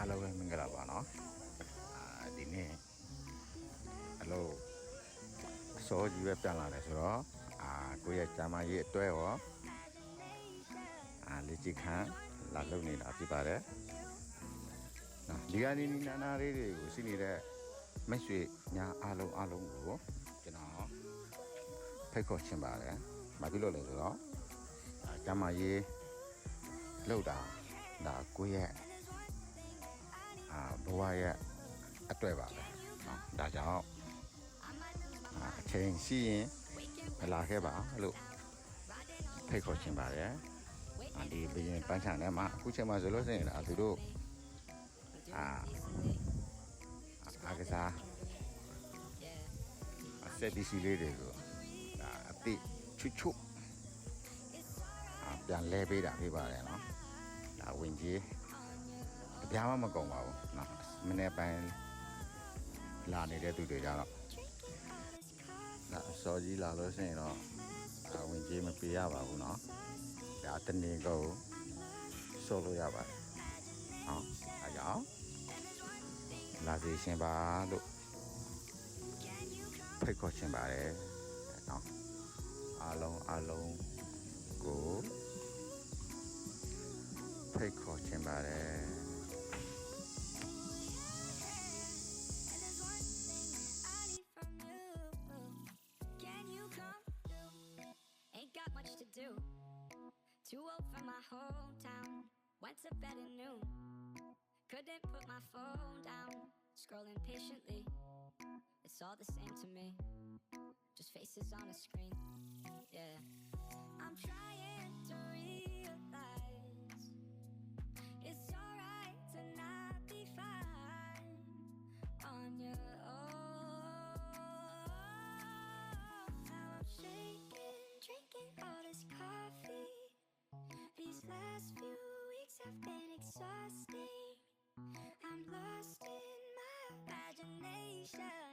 အားလုံးပဲမင်္ဂလာပါနော်အာဒီနေ့အလို့အစောကြီးပဲပြန်လာတယ်ဆိုတော့အာကိုယ့်ရဲ့ဂျာမကြီးအတွဲရောအာလေ့ကျင့်ခန်းလာလုပ်နေတာဖြစ်ပါတယ်နော်ဒီကနေ့နီနာနာလေးတွေကိုရှိနေတဲ့မိတ်ဆွေညာအားလုံးအားလုံးကိုကျွန်တော်ဖိတ်ခေါ်ချင်ပါတယ်ဘာဖြစ်လို့လဲဆိုတော့အာဂျာမကြီးလောက်တာဒါကိုယ့်ရဲ့ ဒါဘဝရဲ့အတွေ့ပါပဲနော်ဒါကြောင့်အချိန်ရှိရင်မလာခဲ့ပါလို့ဖိတ်ခေါ်ချင်ပါတယ်ဒီဘရင်ပန်းချန်ထဲမှာအခုချိန်မှာဆိုလို့ရှိရင်ဒါသူတို့အာအားကစားအဆက်ပစ္စည်းလေးတွေဆိုဒါအတိချွတ်ချွတ်ပြန်လဲပေးတာဖြစ်ပါတယ်နော်ဒါဝင်ကြီး အပြားမမကုန်ပါဘူးเนาะမနေ့ပိုင်းလာနေတဲ့သူတွေကြတော့ဒါအစောကြီးလာလို့ရှိရင်တော့အဝင်ကြီးမပေးရပါဘူးเนาะဒါတနေကုန်ဆိုလို့ရပါတယ်ဟောအားကြောင့်လာစီရှင်ပါလို့ဖိတ်ခေါ်ချင်ပါတယ်เนาะအားလုံးအားလုံးကိုဖိတ်ခေါ်ချင်ပါတယ် got much to do. Too old for my hometown. Went to bed at noon. Couldn't put my phone down. Scrolling patiently. It's all the same to me. Just faces on a screen. Yeah. I'm last few weeks have been exhausting. I'm lost in my imagination.